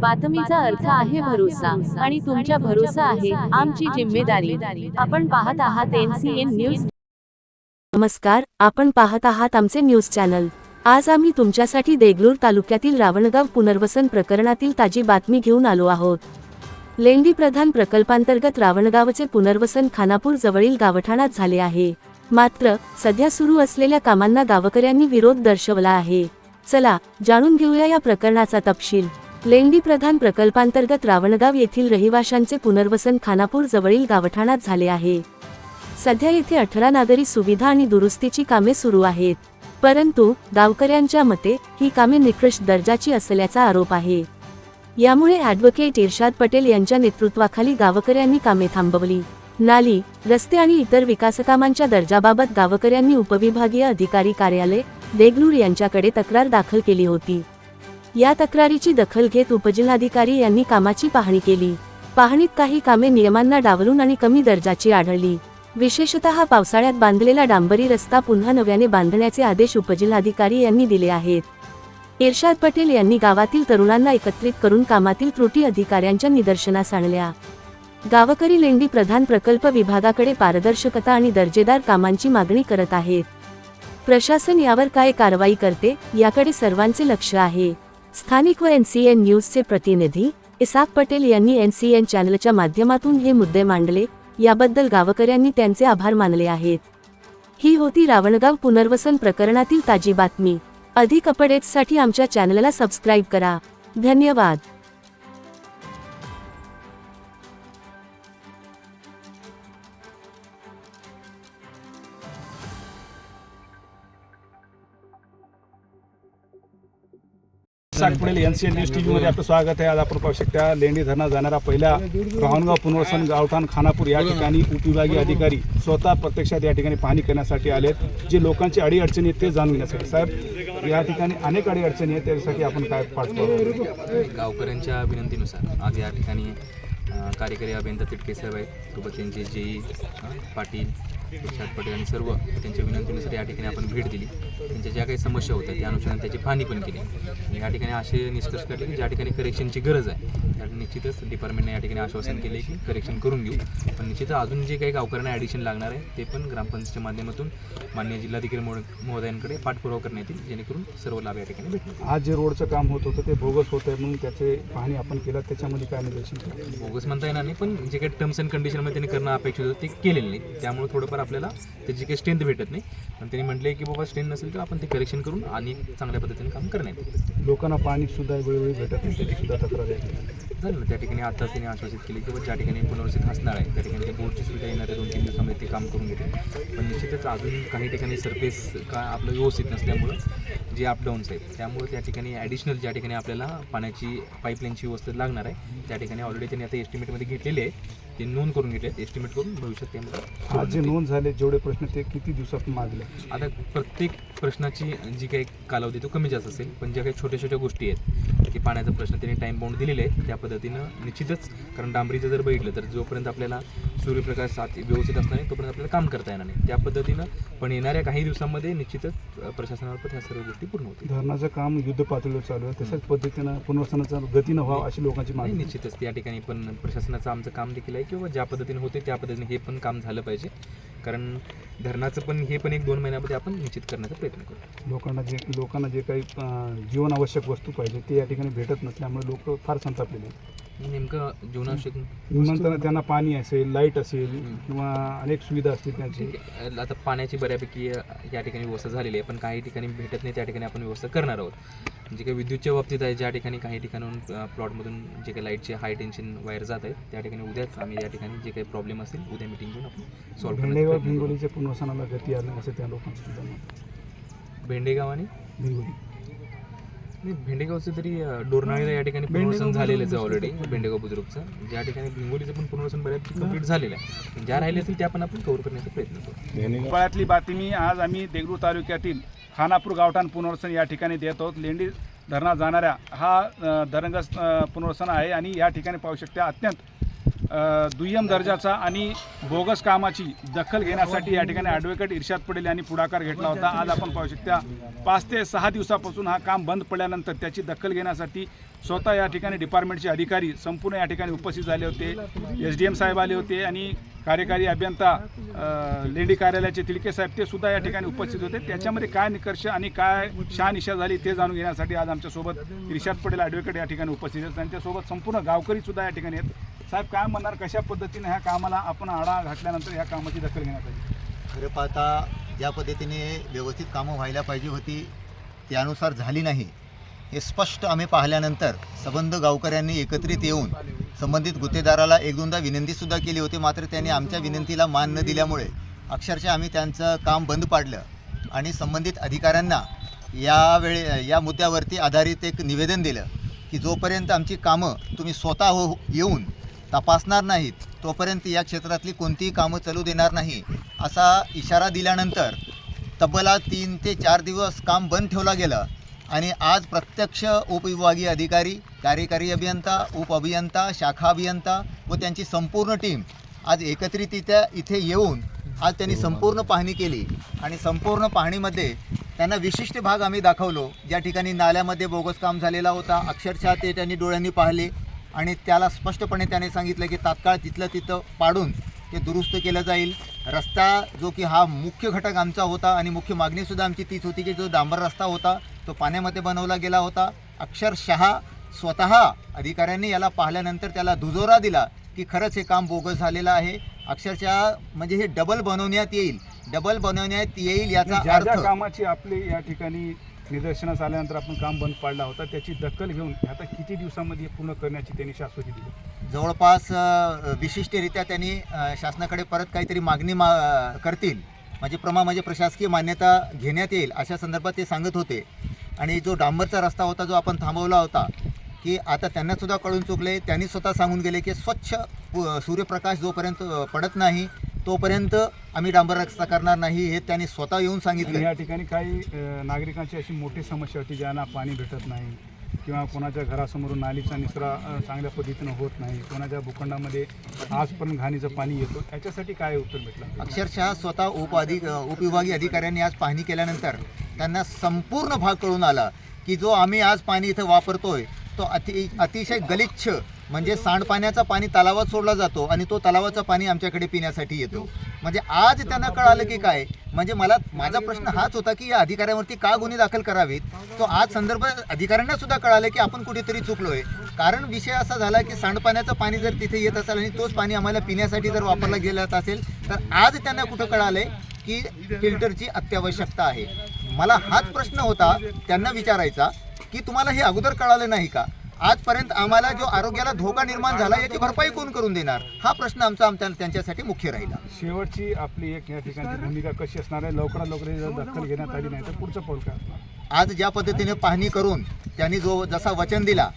बातमीचा अर्थ आहे भरोसा आणि तुमच्या भरोसा आहे आमची जिम्मेदारी. आपण पाहत आहात एनसीएन न्यूज नमस्कार आपण पाहत आहात आमचे न्यूज चॅनल. आज आम्ही तुमच्यासाठी देगलूर तालुक्यातील रावणगाव पुनर्वसन प्रकरणातील ताजी बातमी घेऊन आलो आहोत. लेंडी प्रधान प्रकल्पांतर्गत रावणगावचे पुनर्वसन खानापूर जवळील गावठाणात झाले आहे. मात्र सध्या सुरू असलेल्या कामांना गावकऱ्यांनी विरोध दर्शवला आहे. चला जाणून घेऊया या प्रकरणाचा तपशील. लेंडी प्रधान प्रकल्पांतर्गत रावणगाव येथील रहिवाशांचे पुनर्वसन खानापूर जवळील गावठाणात झाले आहे. सध्या येथे अठरा नागरी सुविधा आणि दुरुस्तीची कामे सुरू आहेत. परंतु गावकऱ्यांच्या मते ही कामे निकृष्ट दर्जाची असल्याचा आरोप आहे. यामुळे ॲडव्होकेट इर्शाद पटेल यांच्या नेतृत्वाखाली गावकऱ्यांनी कामे थांबवली. नाली रस्ते आणि इतर विकासकामांच्या दर्जाबाबत गावकऱ्यांनी उपविभागीय अधिकारी कार्यालय देगलूर यांच्याकडे तक्रार दाखल केली होती. या तक्रारीची दखल घेत उपजिल्हाधिकारी यांनी कामाची पाहणी केली. पाहणीत काही कामे नियमांना डावलून आणि कमी दर्जाची आढळली. विशेषतः पावसाळ्यात बांधलेला डांबरी रस्ता पुन्हा नव्याने बांधण्याचे आदेश उपजिल्हाधिकारी यांनी दिले आहेत. इर्शाद पटेल यांनी गावातील तरुणांना एकत्रित करून कामातील त्रुटी अधिकाऱ्यांच्या निदर्शनास आणल्या. गावकरी लेंडी प्रधान प्रकल्प विभागाकडे पारदर्शकता आणि दर्जेदार कामांची मागणी करत आहेत. प्रशासन यावर काय कारवाई करते याकडे सर्वांचे लक्ष आहे. स्थानिक व एनसीएन न्यूजचे प्रतिनिधी इसाक पटेल यांनी एनसीएन चॅनलच्या माध्यमातून हे मुद्दे मांडले याबद्दल गावकऱ्यांनी त्यांचे आभार मानले आहेत. ही होती रावणगाव पुनर्वसन प्रकरणातील ताजी बातमी. अधिक अपडेट्ससाठी आमच्या चॅनलला सबस्क्राईब करा. धन्यवाद. साठ पुढील N C N news T व्हीमध्ये आपलं स्वागत आहे. आज आपण पाहू शकता लेंडी धरणा जाणारा पहिला राहणगाव पुनर्वसन गावठाण खानापूर या ठिकाणी उपविभागीय अधिकारी स्वतः प्रत्यक्षात या ठिकाणी पाहणी करण्यासाठी आलेत. जे लोकांची अडीअडचणी आहेत ते जाणून घेण्यासाठी. साहेब या ठिकाणी अनेक अडीअडचणी आहेत त्यासाठी आपण काय पाठवतो गावकऱ्यांच्या विनंतीनुसार आज या ठिकाणी कार्यकारी अभियंता तिटके साहेब आहेत. सोबत त्यांचे जेई पाटील इर्शाद पटेल आणि सर्व त्यांच्या विनंतीनुसार या ठिकाणी आपण भेट दिली. त्यांच्या ज्या काही समस्या होत्या त्या अनुषंगाने त्याची पाहणी पण केली. आणि या ठिकाणी असे निष्कर्ष काढले की ज्या ठिकाणी करेक्शनची गरज आहे त्या निश्चितच डिपार्टमेंटने या ठिकाणी आश्वासन केले की करेक्शन करून घेऊ. पण निश्चितच अजून जे काही गावकऱ्यांना ॲडिशन लागणार आहे ते पण ग्रामपंचायतीच्या माध्यमातून मान्य जिल्हाधिकारी महोद- महोदयांकडे पाठपुरावा करण्यात येईल जेणेकरून सर्व लाभ या ठिकाणी भेटतील. आज जे रोडचं काम होत होतं ते बोगस होत आहे म्हणून त्याचे पाहणी आपण केलं. त्याच्यामध्ये काय निदर्शन? बोगस म्हणता येणार नाही पण जे काही टर्म्स अँड कंडिशनमध्ये त्यांनी करणं अपेक्षित होतं ते केलेलं नाही. त्यामुळे थोडंफार आपल्याला त्याची काही स्ट्रेंथ भेटत नाही. पण त्यांनी म्हटले की बाबा स्ट्रेंथ नसेल तर आपण ते करेक्शन करून आणि चांगल्या पद्धतीने काम करण्यात लोकांना पाणी सुद्धा वेळोवेळी भेटत नाही त्याची सुद्धा तक्रार आहे. झालं ना त्या ठिकाणी आताच त्यांनी आश्वासित केले की ज्या ठिकाणी पुनर्वसित असणार आहे त्या ठिकाणी बोर्डची सुविधा येणाऱ्या दोन तीन दिवसामध्ये ते काम करून घेते पण निश्चितच अजून काही ठिकाणी सरफेस का आपलं व्यवस्थित नसल्यामुळं जे अपडाऊन्स आहेत त्यामुळे त्या ठिकाणी ॲडिशनल ज्या ठिकाणी आपल्याला पाण्याची पाईपलाईनची व्यवस्था लागणार आहे त्या ठिकाणी ऑलरेडी त्यांनी आता एस्टिमेटमध्ये घेतलेले आहे. ते नोंद करून घेतले एस्टिमेट करून भविष्यात त्यामध्ये आज जे नोंद झाले जेवढे प्रश्न ते किती दिवसात मागले? आता प्रत्येक प्रश्नाची जी काही कालावधी तो कमी जास्त असेल. पण ज्या काही छोट्या छोट्या गोष्टी आहेत की पाण्याचा प्रश्न त्यांनी टाईम बाउंड दिलेले आहे त्या पद्धतीनं निश्चितच कारण डांबरीचं जर बघितलं तर जोपर्यंत आपल्याला सूर्यप्रकाश साथ व्यवस्थित असणार नाही तोपर्यंत आपल्याला काम करता येणार नाही. त्या पद्धतीनं पण येणाऱ्या काही दिवसामध्ये निश्चितच प्रशासनामार्फत ह्या सर्व गोष्टी पूर्ण होतील. धरणाचं काम युद्ध पातळीवर चालू आहे. तशाच पद्धतीनं पुनर्वसनाचं गतीनं व्हावं अशी लोकांची मागणी निश्चितच. त्या ठिकाणी पण प्रशासनाचं आमचं काम देखील आहे. किंवा ज्या पद्धतीने होते त्या पद्धतीने हे पण काम झालं पाहिजे. कारण धरणाचं पण हे पण एक दोन महिन्यामध्ये आपण निश्चित करण्याचा प्रयत्न करू. लोकांना जे लोकांना जे काही जीवनावश्यक वस्तू पाहिजे ते या ठिकाणी भेटत नसल्यामुळे लोक फार संतापलेले आहेत. नेमकं जीवनावश्यक नंतर त्यांना पाणी असेल लाइट असेल किंवा अनेक सुविधा असतील त्यांची. आता पाण्याची बऱ्यापैकी या ठिकाणी व्यवस्था झालेली आहे पण काही ठिकाणी भेटत नाही त्या ठिकाणी आपण व्यवस्था करणार आहोत. जे काही विद्युतच्या बाबतीत आहे ज्या ठिकाणी काही ठिकाणून प्लॉटमधून जे काही लाईटचे हाय टेन्शन वायर जात आहेत त्या ठिकाणी उद्याच आम्ही या ठिकाणी जे काही प्रॉब्लेम असेल उद्या मिटिंग घेऊन आपण सॉल्व्ह भेंडेगाव भिंगोलीच्या पुनर्वसनाला गती असं त्या लोकांचं. भेंडेगाव आणि? भिंगोली भेंडेगावचं तरी डोरनाळीला या ठिकाणी पुनर्वसन झालेलंच आहे ऑलरेडी भेंडेगाव बुजुर्गचं ज्या ठिकाणी भिंगोलीचं पण पुनर्वसन बऱ्यापैकी कंप्लीट झालेलं आहे. ज्या राहिले असतील त्या पण आपण कव्हर करण्याचा प्रयत्न करू. हिवाळ्यातली बातमी आज आम्ही देगलूर तालुक्यातील खानापूर गावठाण पुनर्वसन या ठिकाणी देत आहोत. लेंडी धरणात जाणाऱ्या हा धरणग्रस्त पुनर्वसन आहे आणि या ठिकाणी पाहू शकता अत्यंत दुय्यम दर्जाचा आणि बोगस कामाची दखल घेण्यासाठी या ठिकाणी ॲडव्होकेट इर्शाद पटेल यांनी पुढाकार घेतला होता. आज आपण पाहू शकता पाच ते सहा दिवसापासून हा काम बंद पडल्यानंतर त्याची दखल घेण्यासाठी स्वतः या ठिकाणी डिपार्टमेंटचे अधिकारी संपूर्ण या ठिकाणी उपस्थित झाले होते. एस डी एम साहेब आले होते आणि कार्यकारी अभियंता लेंडी कार्यालयाचे तिलके साहेब ते सुद्धा या ठिकाणी उपस्थित होते. त्याच्यामध्ये काय निकर्ष आणि काय शहानिशा झाली ते जाणून घेण्यासाठी आज आमच्यासोबत इर्शाद पटेल ॲडव्होकेट या ठिकाणी उपस्थित आहेत. त्यांच्यासोबत संपूर्ण गावकरी सुद्धा या ठिकाणी आहेत. साहेब काय म्हणणार कशा पद्धतीने ह्या कामाला आपण आडा घातल्यानंतर ह्या कामाची दखल घेण्यात आली? खरं पाहता ज्या पद्धतीने व्यवस्थित कामं व्हायला पाहिजे होती त्यानुसार झाली नाही हे स्पष्ट आम्ही पाहिल्यानंतर संबंध गावकऱ्यांनी एकत्रित येऊन संबंधित गुत्तेदाराला एक दोनदा विनंतीसुद्धा केली होती. मात्र त्यांनी आमच्या विनंतीला मान न दिल्यामुळे अक्षरशः आम्ही त्यांचं काम बंद पाडलं आणि संबंधित अधिकाऱ्यांना यावेळे या मुद्द्यावरती आधारित एक निवेदन दिलं की जोपर्यंत आमची कामं तुम्ही स्वतः हो येऊन तपासणार नाहीत तोपर्यंत या क्षेत्रातली कोणतीही कामं चालू देणार नाही असा इशारा दिल्यानंतर तब्बला तीन ते चार दिवस काम बंद ठेवला गेलं आणि आज प्रत्यक्ष उपविभागीय अधिकारी कार्यकारी अभियंता उप अभियंता शाखा अभियंता व त्यांची संपूर्ण टीम आज एकत्रितरित्या इथे येऊन आज त्यांनी संपूर्ण पाहणी केली आणि संपूर्ण पाहणीमध्ये त्यांना विशिष्ट भाग आम्ही दाखवलो. ज्या ठिकाणी नाल्यामध्ये बोगस काम झालेला होता अक्षरशः ते त्यांनी डोळ्यांनी पाहिले. आणि त्याला स्पष्टपणे त्याने सांगितलं की तात्काळ तिथलं तिथं पाडून ते दुरुस्त केलं जाईल. रस्ता जो की हा मुख्य घटक आमचा होता आणि मुख्य मागणीसुद्धा आमची तीच होती की जो डांबर रस्ता होता तो पाण्यामध्ये बनवला गेला होता. अक्षरशः स्वतः अधिकाऱ्यांनी याला पाहिल्यानंतर त्याला दुजोरा दिला की खरंच हे काम बोगस झालेलं आहे. अक्षरशः म्हणजे हे डबल बनवण्यात येईल. डबल बनवण्यात येईल याचा अर्थ कामाची आपली या ठिकाणी निदर्शनास आल्यानंतर आपण काम बंद पाडला होता. त्याची दखल घेऊन आता किती दिवसामध्ये पूर्ण करण्याची त्यांनी शाश्वती दिली? जवळपास विशिष्टरित्या त्यांनी शासनाकडे परत काहीतरी मागणी मा करतील. म्हणजे प्रमा म्हणजे प्रशासकीय मान्यता घेण्यात येईल अशा संदर्भात ते सांगत होते. आणि जो डांबरचा रस्ता होता जो आपण थांबवला होता की आता त्यांनासुद्धा कळून चुकले त्यांनी स्वतः सांगून गेले की स्वच्छ सूर्यप्रकाश जोपर्यंत पडत नाही तोपर्यंत आम्ही डांबर रस्ता करणार नाही हे त्यांनी स्वतः येऊन आणि सांगितलं या ठिकाणी काही अ, नागरिकांची अशी मोठी समस्या होती ज्यांना पाणी भेटत नाही किंवा कोणाच्या घरासमोरून नालीचा निचरा अ, चांगल्या पद्धतीनं होत नाही कोणाच्या भूखंडामध्ये आजपर्यंत घाणीचं पाणी येतो याच्यासाठी काय उत्तर भेटलं? अक्षरशः स्वतः उपअधिक उपविभागीय अधिकाऱ्यांनी आज पाहणी केल्यानंतर त्यांना संपूर्ण भाग कळून आला की जो आम्ही आज पाणी इथं वापरतोय तो अति अतिशय गलिच्छ म्हणजे सांडपाण्याचा पाणी तलावात सोडला जातो आणि तो तलावाचं पाणी आमच्याकडे पिण्यासाठी येतो. म्हणजे आज त्यांना कळालं की काय? म्हणजे मला माझा प्रश्न हाच होता की या अधिकाऱ्यांवरती का गुन्हे दाखल करावेत? तो आज संदर्भ अधिकाऱ्यांना सुद्धा कळालं की आपण कुठेतरी चुकलोय. कारण विषय असा झाला की सांडपाण्याचं पाणी जर तिथे येत असेल आणि तोच पाणी आम्हाला पिण्यासाठी जर वापरला गेला असेल तर आज त्यांना कुठं कळालंय की फिल्टरची अत्यावश्यकता आहे? मला हाच प्रश्न होता त्यांना विचारायचा की तुम्हाला हे अगोदर कळालं नाही का? आजपर्यंत आम्हाला जो आरोग्याला धोका निर्माण झाला याची भरपाई कोण करून देणार? हा प्रश्न आमचा आमच्या त्यांच्यासाठी मुख्य राहिला. शेवटची आपली एक या ठिकाणची भूमिका कशी असणार आहे? लवकरात लवकर जर दखल घेण्यात आली नाही तर पुढचं पाऊल काय आज ज्या पद्धतीने पाहणी करून त्यांनी जो जसा वचन दिला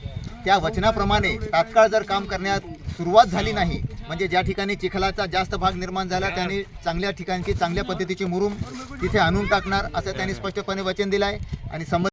त्या वचनाप्रमाणे तात्काळ जर काम करण्यात सुरुवात झाली नाही म्हणजे ज्या ठिकाणी चिखलाचा जास्त भाग निर्माण झाला त्यांनी चांगल्या ठिकाणची चांगल्या पद्धतीची मुरुम तिथे आणून टाकणार असं त्यांनी स्पष्टपणे वचन दिलं आहे आणि संबंधित